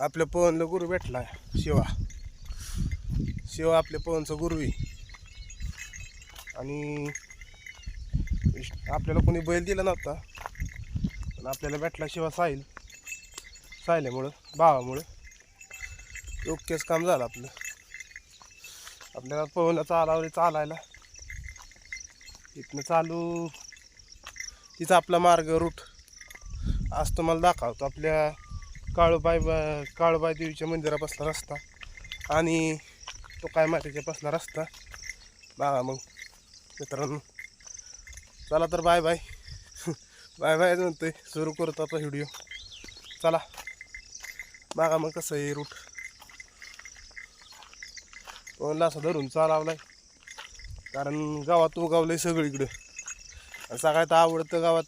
आपल्या पवनला गुरु भेटला शिवा. शिवा आपल्या पवनचं गुरु आणि आपल्याला कोणी बैल दिला नव्हता पण आपल्याला भेटला शिवा साहिल. साहिल्यामुळं भावामुळं योग्यच काम झालं आपलं. आपल्याला पवनला चालावरी चालायला. इथनं चालू तिचा आपला मार्ग रूट. आज तुम्हाला दाखवतो आपल्या काळूबाई काळूबाई देवीच्या मंदिरापासला रस्ता. आणि तो काय मातीच्या पासला रस्ता. बघा मग मित्रांनो. चला तर बाय बाय. बाय बाय म्हणतोय. सुरू करतो आता व्हिडिओ. चला. बघा मग कसं आहे रूट कोणला असं धरून चालावलाय. कारण गावात उगावलंय सगळीकडं. सगळ्यात आवडतं गावात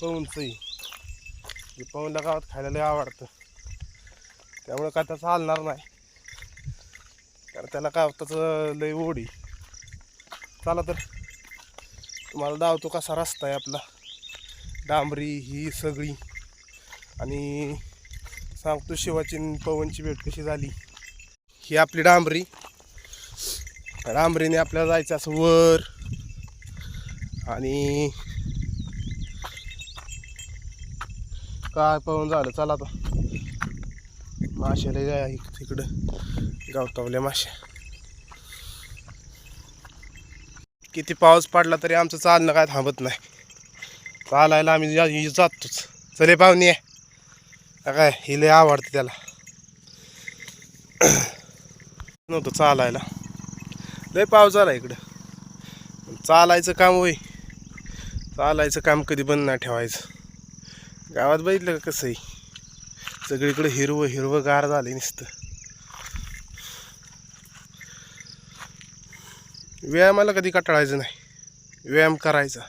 पवनचंही हे पवनला गावात खायला लय आवडतं. त्यामुळे काय त्याचं चालणार नाही. कारण त्याला गावाचं लय ओढी. चला तर. तुम्हाला दावतो कसा रस्ता आहे आपला. डांबरी ही सगळी. आणि सांगतो शिवाची पवनची भेट कशी झाली. ही आपली डांबरी. डांबरीने आपल्याला जायचं असं वर. आणि काय पाहून झालं? चला आता. माशाला जाय तिकडं गावतावल्या माश्या. किती पाऊस पडला तरी आमचं चालणं काय थांबत नाही. चालायला आम्ही जातोच. चले पाहुणे आहे काय ही लय आवडते त्याला. नव्हतं चालायला. लय पाऊस झाला इकडं. चालायचं काम होई चालायचं काम कधी बंद नाही ठेवायचं. गावात बघितलं का कसं आहे सगळीकडे हिरवं हिरवं गार झालं नुसतं. व्यायामाला कधी कटाळायचं नाही. व्यायाम करायचा.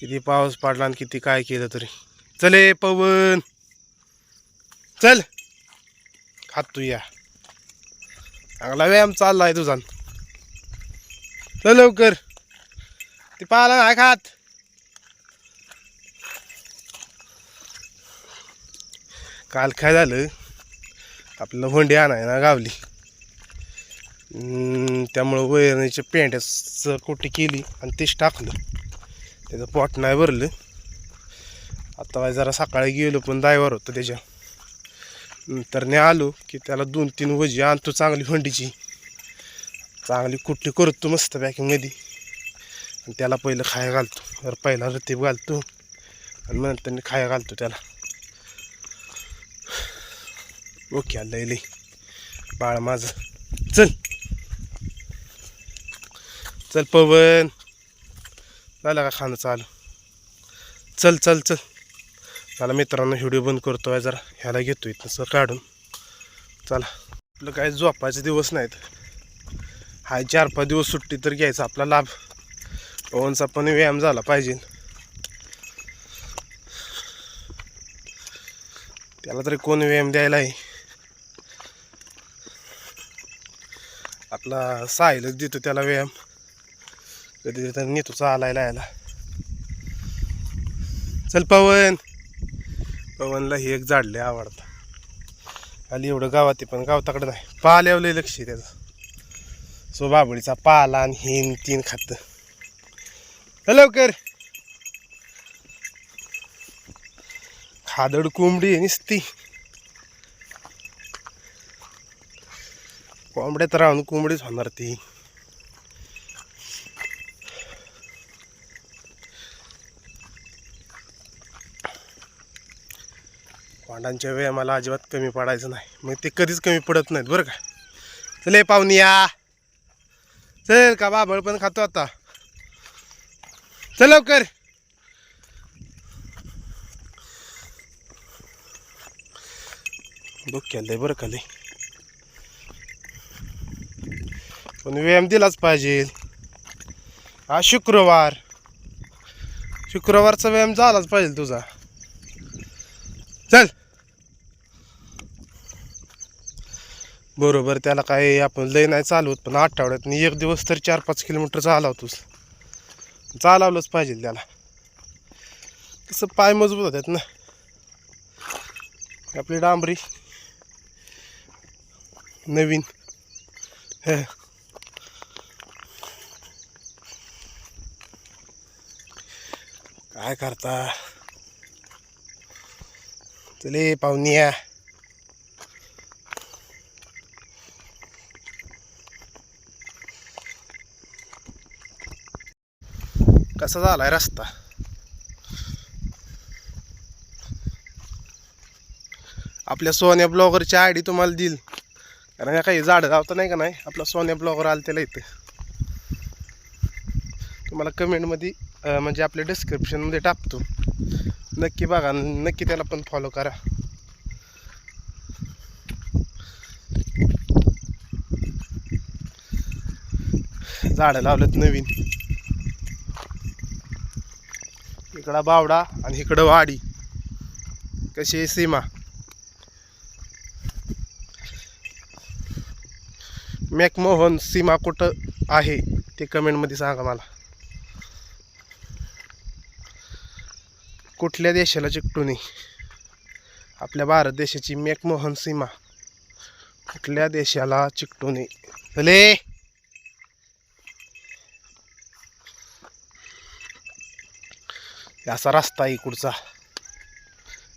किती पाऊस पडला आणि किती काय केलं तरी. चले पवन. चल. खात तू या. चांगला व्यायाम चालला आहे तुझा. चल लवकर. ते पाला नाही खात काल काय झालं आपल्याला होंडी आणाय ना गावली त्यामुळं वैरणीच्या पेंड्याचं कोटी केली आणि तेच टाकलं त्याचं पोट नाही भरलं आता काय जरा सकाळी गेलो पण दायवर होतं त्याच्या नंतर ने आलो की त्याला दोन तीन वजी आणतो चांगली होंडीची चांगली कुठली करतो मस्त पॅकिंगमध्ये आणि त्याला पहिलं खाया घालतो. तर पहिला रतीब घालतो. आणि मग नंतर खाया घालतो त्याला. ओके आलं लई बाळ माझं. चल. चल पवन. झालं का खाणं चालू? चल चल चल. चला मित्रांनो व्हिडिओ बंद करतो आहे जरा. ह्याला घेतो इथं सर काढून. चला. आपलं काय झोपायचे दिवस नाहीत. हा चार पाच दिवस सुट्टी तर घ्यायचा आपला लाभ. पवनचा पण व्यायाम झाला पाहिजे. त्याला तरी कोण व्यायाम द्यायला आहे? आपला साहिलच देतो त्याला व्यायाम. कधी तर नेतो चालायला यायला. चल पवन. पवनला हे एक जाडले आवडतं. खाली एवढं गावात आहे पण गावताकडं नाही. पाल्यावर लय लक्ष आहे त्याचं. सो बाबळीचा पाला आणि हिन तीन खातं. लवकर. खादड कोंबडी आहे नुसती. कोंबड्यात राहून कोंबडीच होणार ती. वांडांच्या वेळ मला अजिबात कमी पडायचं नाही. मग ते कधीच कमी पडत नाहीत बरं का. चले पाहुणी या. चल का बाबळ पण खातो आता. चल लवकर. डोक्याला बरं का लय पण व्यायाम दिलाच पाहिजे. हा शुक्रवार. शुक्रवारचा व्यायाम झालाच पाहिजे तुझा. चल. बरोबर त्याला काय आपण लय नाही चालवत पण आठवड्यात एक दिवस तर चार पाच किलोमीटर चालवतोस. चालवलंच पाहिजे त्याला. कसं पाय मजबूत होतात ना. आपली डांबरी. नवीन. हे. काय करता? चले या. कसा झालाय रस्ता? आपल्या सोन्या ब्लॉगरची आय डी तुम्हाला देईल. कारण या काही झाडं लावता नाही का नाही? आपला सोन्या ब्लॉगर आला त्याला इथं. तुम्हाला कमेंटमध्ये म्हणजे आपल्या डिस्क्रिप्शनमध्ये टाकतो. नक्की बघा नक्की त्याला पण फॉलो करा. झाडं लावलेत नवीन. इकडं बावडा आणि इकडं वाडी. कशी आहे सीमा? मॅकमोहन सीमा कुठं आहे? ते कमेंटमध्ये सांगा मला. कुठल्या देशाला चिकटून आपल्या भारत देशाची मॅकमोहन सीमा कुठल्या देशाला चिकटून भले! असा रस्ता आहे इकडचा.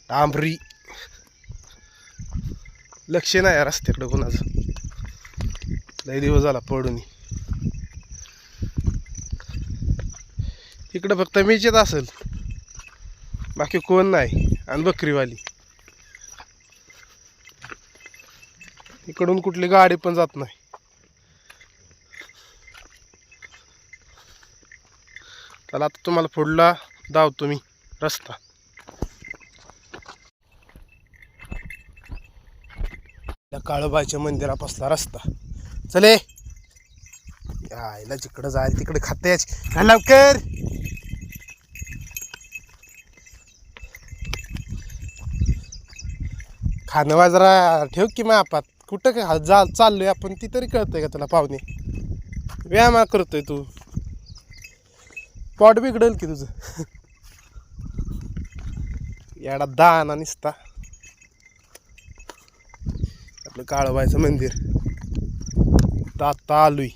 डांबरी. लक्ष नाही या रस्त्याकडे कोणाचं. लय दिवस झाला पडून. इकडं फक्त मीच येत असेल. बाकी कोण नाही. आणि बकरीवाली. इकडून कुठली गाडी पण जात नाही. चला आता तुम्हाला पुढला धावतो मी रस्ता. त्या काळोबाईच्या मंदिरापासला रस्ता. चले यायला जिकडं जायला तिकडे खात्याच लवकर. खाणं बाजरा ठेव की मापात कुठं काय जा चाललोय आपण ती तरी कळतंय का तुला पाहुणे? व्यायाम करतोय तू. पॉट बिघडेल की तुझं. याडा दाना निसता. आपलं काळोबाईचं मंदिर. आता आलोय.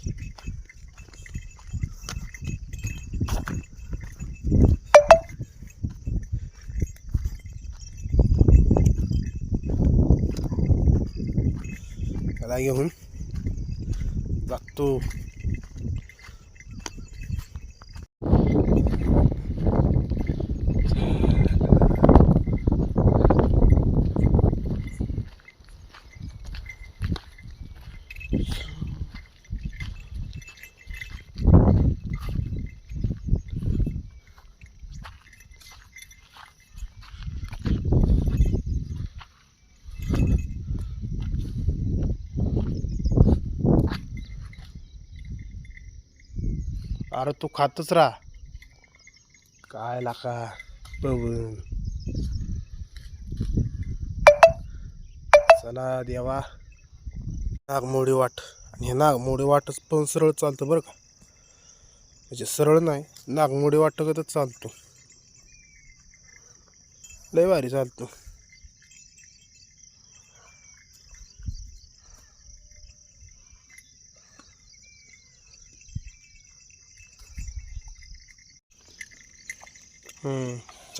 घेऊन जातो. अरे तू खातच राहा. काय लाका बघून. चला देवा. नागमोडी वाट. आणि हे नागमोडी वाटच पण सरळ चालतं बरं का? म्हणजे सरळ नाही नागमोडी वाटतच चालतो. लय भारी चालतो.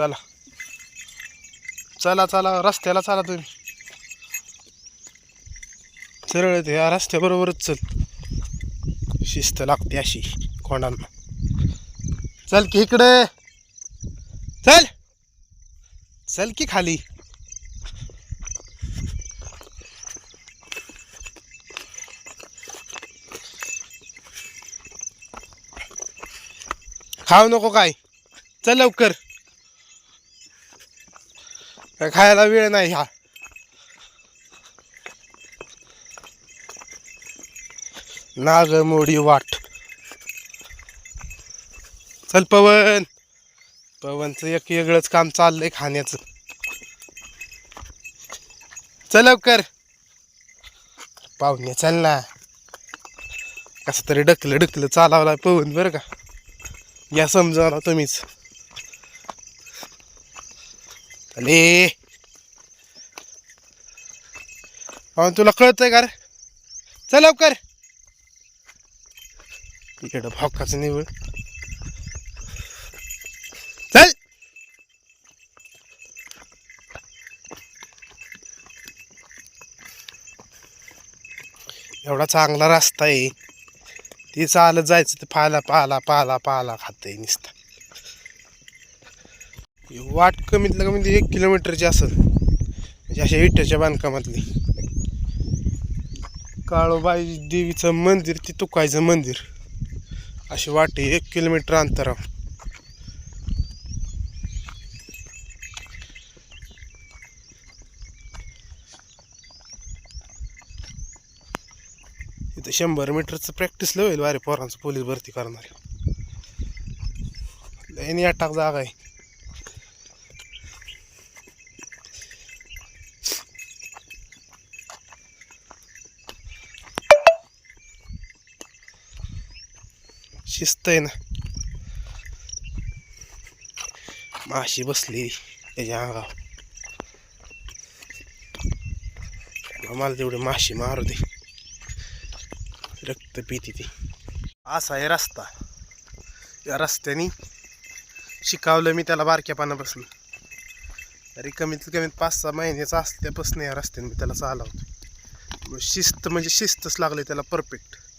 चला. चला चला रस्त्याला चला तुम्ही. सरळ ह्या या रस्त्याबरोबरच चल. शिस्त लागते अशी कोणांना चल की इकडे. चल. चल की खाली. खाऊ नको काय. चल लवकर. काय खायला वेळ नाही हा नागमोडी वाट. चल पवन. पवनचं एक वेगळंच काम चाललंय खाण्याचं. चल लवकर. पाहुणे चल ना. कसं तरी डकलं डकलं चालावला पवन बरं का. या समजा तुम्हीच. अले. पाहून तुला कळतंय का रे? चल लवकर. इकडं भावकाचं निवड. चल. एवढा चांगला रस्ता आहे. ती चालत जायचं ते पाला पाला पाला पाला खाते नुसतं. वाट कमीतलं कमी एक किलोमीटरची असेल. म्हणजे अशा इटाच्या बांधकामातली. काळोबाई देवीचं मंदिर ते तुकायचं मंदिर. अशी वाट आहे एक किलोमीटर अंतरावर. इथं शंभर मीटरचं प्रॅक्टिस लय होईल वारे पोरांचं पोलीस भरती करणार. लय अटाक जागा आहे. शिस्त आहे ना. माशी बसली त्याच्या अंगावर. मला तेवढी माशी मारू दे. रक्त पिती ती. असा आहे रस्ता. या रस्त्याने शिकावलं मी त्याला बारक्यापणापासून तरी कमीत कमीत पाच सहा महिन्याचा असल्यापासून या रस्त्याने मी त्याला चालवतो. मग शिस्त म्हणजे शिस्तच लागली त्याला परफेक्ट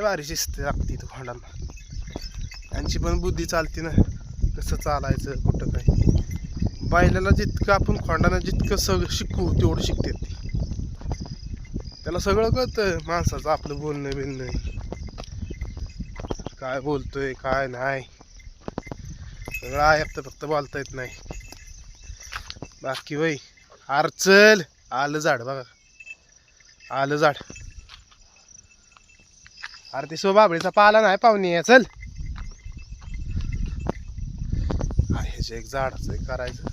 लय भारी शिस्त लागते इथं खोंडांना त्यांची पण बुद्धी चालते ना कसं चालायचं कुठं काय. बायलाला जितकं आपण खोंडाना जितकं सगळं शिकू तेवढं शिकते ती. त्याला सगळं कळतं माणसाचं आपलं बोलणं बिलणं. काय बोलतोय काय नाही. सगळं आहे तर फक्त बोलता येत नाही. बाकी वय चल आलं झाड बघा. आलं झाड. अरे ते सोबाबळीचा पाला नाही पाहुणे चल. ह्याचे ह्याचं एक झाडाचं एक करायचं.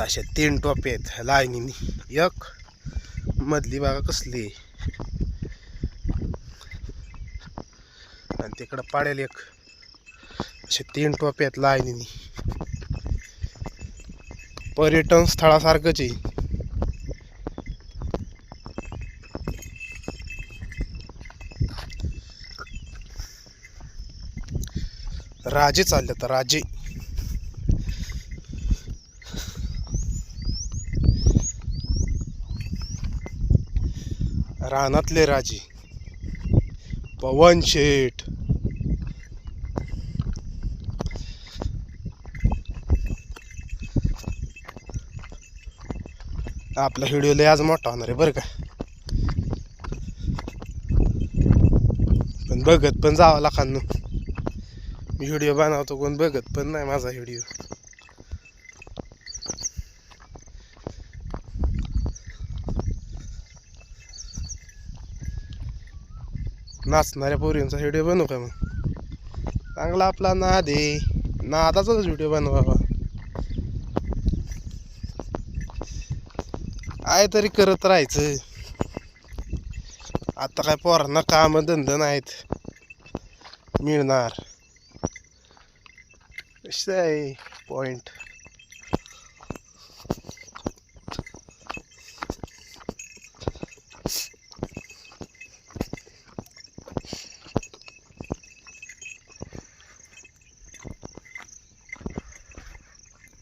असे अशा तीन टोपे आहेत लाईनीनी. एक मधली बागा कसली? आहे. आणि तिकडं पाडेल एक. असे तीन टोपे आहेत लाईनीनी. पर्यटन स्थळासारखंच आहे. राजे चालले तर राजे. रानातले राजे. पवन शेठ. आपला व्हिडिओ लय आज मोठा होणार आहे बरं का. पण बघत पण जावं लाखांनो. मी व्हिडिओ बनवतो कोण बघत पण नाही माझा व्हिडिओ. नाचणाऱ्या पोरींचा व्हिडिओ बनवू का मग? चांगला आपला नाद आहे. नादाचाच व्हिडिओ बनवावा. काय तरी करत राहायचं. आता काय पोरांना काम धंदा नाहीत. मिळणार. आहे पॉइंट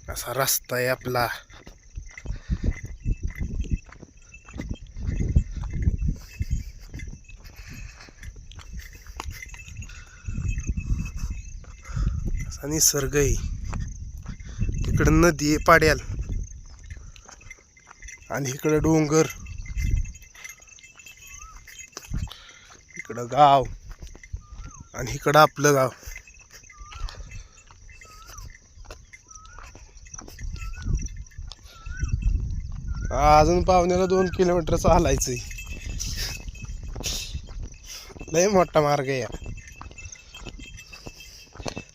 असा रस्ता आहे आपला. असा निसर्ग आहे इकडं नदी आहे पाड्याल. आणि इकडं डोंगर. इकडं गाव. आणि इकडं आपलं गाव. अजून पाहुण्याला दोन किलोमीटर चालायचंय लय मोठा मार्ग आहे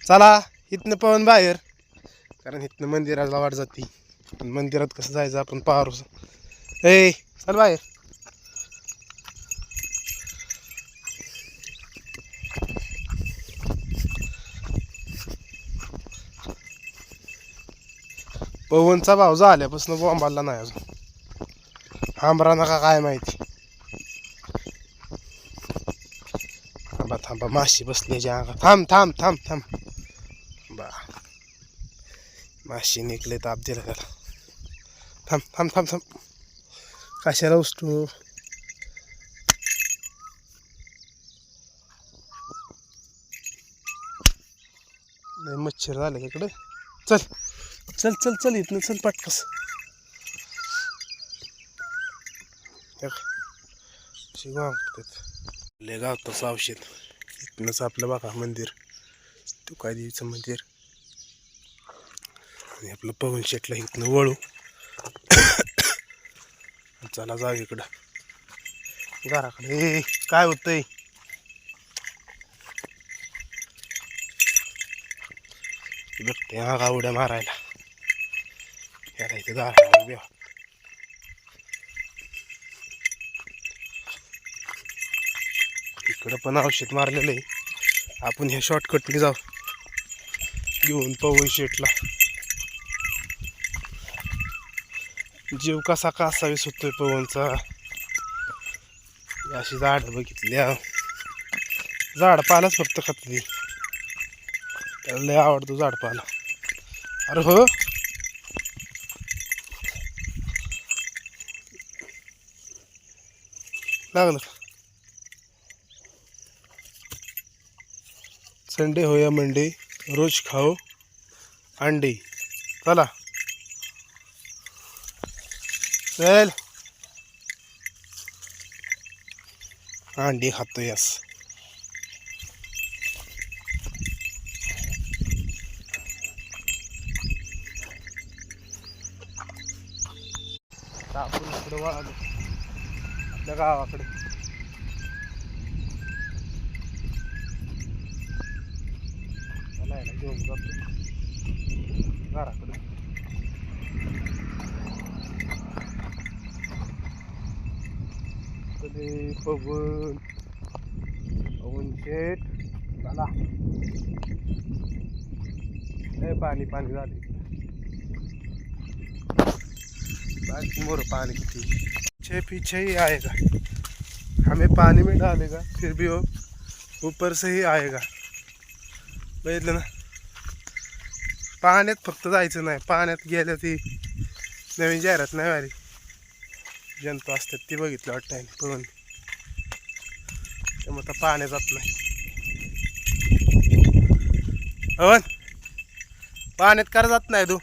चला इथनं पवन बाहेर. कारण इथनं मंदिराला वाट जाते. पण मंदिरात कसं जायचं आपण पारू ए चल बाहेर. पवनचा भाव झाल्यापासून बोंबाला नाही अजून. आंबरा नका काय माहिती. थांबा थांबा माशी बसल्याच्या अंगात थांब थांब थांब थांब. माशी निघले ताप दिला त्याला थांब थांब थांब थांब. कशाला उचटू नाही मच्छर झाले तिकडे चल चल चल चल इथनं चल पटकस. लय गावताचं औषध. इथनंच आपलं बघा मंदिर. तुकादेवीचं मंदिर. आणि आपलं पवन शेटला इथनं वळू. चला जाऊ इकडं. घराकडे. काय होतंय? बघते हा का उड्या मारायला. याला इथे दारावर उभ्या इकडं पण औषध मारलेलं आहे. आपण ह्या शॉर्टकटने जाऊ. घेऊन पवन शेटला. जीव कसा का असावीस होतोय पवनचा? अशी झाड बघितल्या झाड पालाच फक्त खातली त्याला लय आवडतो झाड पाला. अरे हो. लागलं संडे हो या मंडे रोज खाओ अंडे. चला. चल अंडी खातो यस आपण इकडे वळालो आपल्या गावाकडे चला याला घेऊन जातो कधी पवन पवन शेठ चला. पाणी पाणी झाले. बाकी मोर पानी किती पीछे पीछे ही आएगा. हमें पानी में डालेगा फिर भी वो ऊपर से ही आएगा. बघितलं ना? पाण्यात फक्त जायचं नाही. पाण्यात गेलं ती नवीन जाहिरात नाही वारी जंतू असतात ती बघितलं वाटतं आहे पळून. त्यामुळे आता पाण्यात जात नाही. अवन पाण्यात कर जात नाही तू.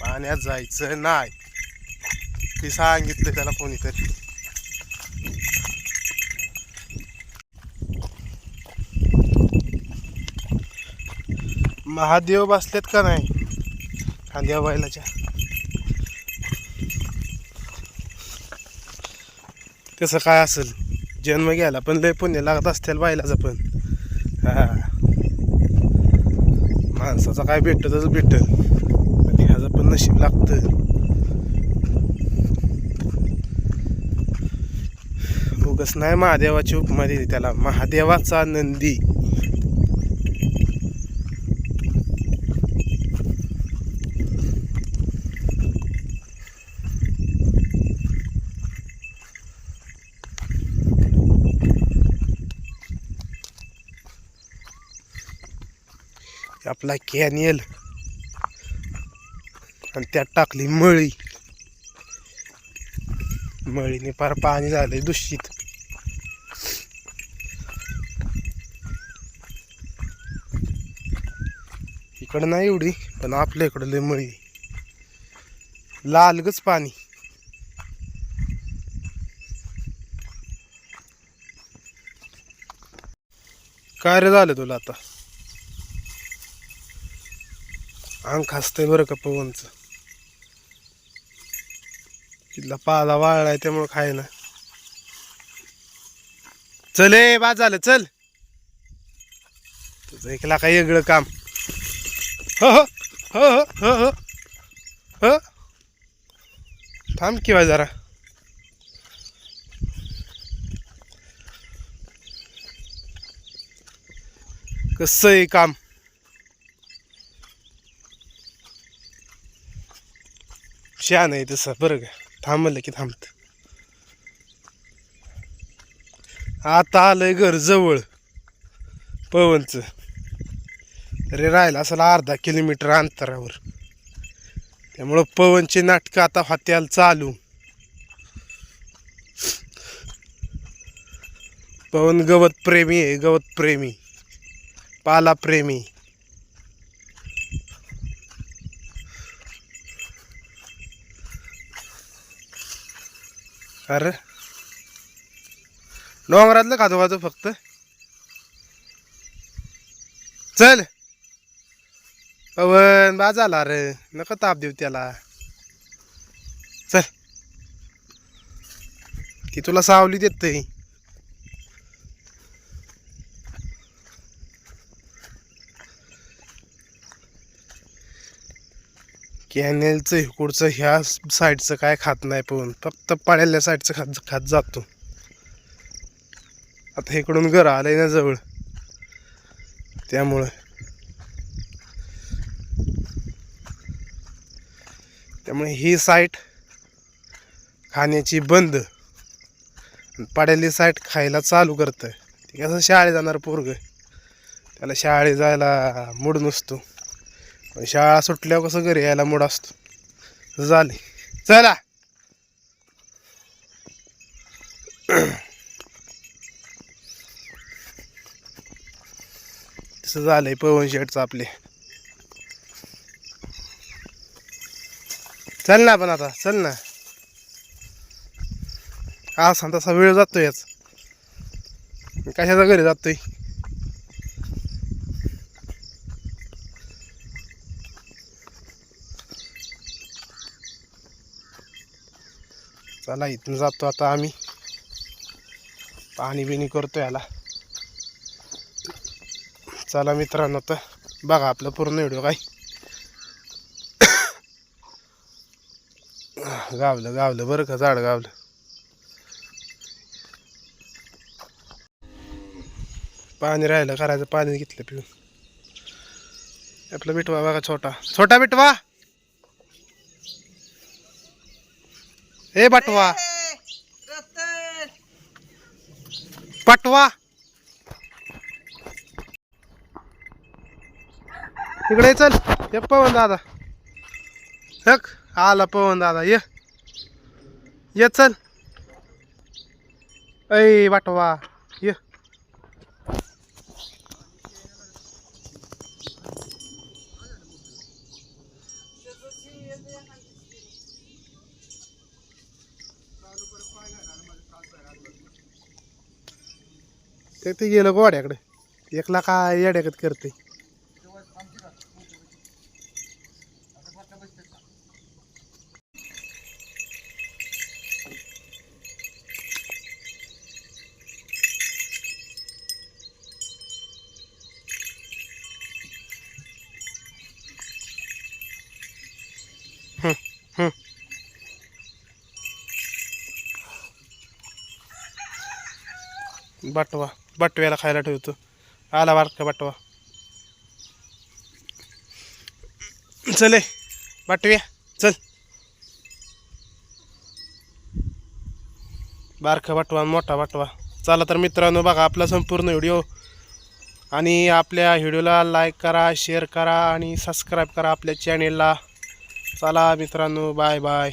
पाण्यात जायचं नाही. ती सांगितलं त्याला कोणीतरी. महादेव बसलेत का नाही? खांद्या बैलाच्या. तसं काय असेल? जन्म घ्यायला पण लय पुण्य लागत असतील बैलाचं पण. हा. माणसाचा काय भेटतच भेटत पण ह्याचं पण नशीब लागतं. उगस नाही महादेवाची उपमा दिली त्याला. महादेवाचा नंदी. आपला कॅनियल. आणि त्यात टाकली मळी. मळीने फार पाणी झालंय दूषित. इकडं नाही एवढी पण आपल्या इकडं लय मळी. लालगच पाणी. काय रे झालं तुला आता? अंग खासतंय बरं का पवनचं. तिथला पाला वाळलाय त्यामुळं खायला चल ए बाजाल झालं चल. तुझं एकला काय वेगळं काम? हो हो हो हो हो हो हो. थांब किंवा जरा. कसं आहे काम? शान आहे तसं. बरं का? थांबलं की थांबत. आता आलंय घर जवळ. पवनचं. तरी राहिलं असेल अर्धा किलोमीटर अंतरावर. त्यामुळं पवनची नाटकं आता हात्याला चालू. पवन गवत प्रेमी आहे गवत प्रेमी. पाला प्रेमी. अरे. डोंगरातलं खातो खातो फक्त. चल. पवन बा झाला रे. नका ताप देऊ त्याला. चल. की तुला सावली देत कॅनेलचं इकडचं ह्या साईडचं काय खात नाही पण फक्त पाड्याल्या साईडचं खात खात जातो. आता इकडून घर आलंय ना जवळ. त्यामुळं. त्यामुळे ही साईट खाण्याची बंद. पाड्याली साईट खायला चालू करतं ते कसं शाळेत जाणार पोरग? त्याला शाळेत जायला मूड नसतो. शाळा सुटल्यावर कसं घरी यायला मूड असतो. झाले. चला. तसं झालंय पवन शेटचं आपले. चल ना पण आता चल ना. हा तसा वेळ जातोय याच. कशाचा घरी जातोय? चला इथून जातो आता आम्ही. पाणी बिणी करतो याला. चला मित्रांनो तर बघा आपलं पूर्ण व्हिडिओ काय. गावलं गावलं बरं का झाड गावलं. पाणी राहिलं करायचं पाणी घेतलं पिऊन. आपला बिटवा बघा छोटा. छोटा बिटवा! ए बटवा पटवा इकडे चल. ये पवन दादा. हक आला पवन दादा. ये. ये चल. ऐ वाटवा ते गेलं गोड्याकडे. एकला काय येड्याकत करते. बटवा. बटव्याला खायला ठेवतो. आला बारका बटवा. चले बटव्या चल. बारका बटवा मोठा बटवा. चला तर मित्रांनो बघा आपला संपूर्ण व्हिडिओ. आणि आपल्या व्हिडिओला लाईक करा शेअर करा आणि सबस्क्राईब करा आपल्या चॅनेलला चला मित्रांनो बाय बाय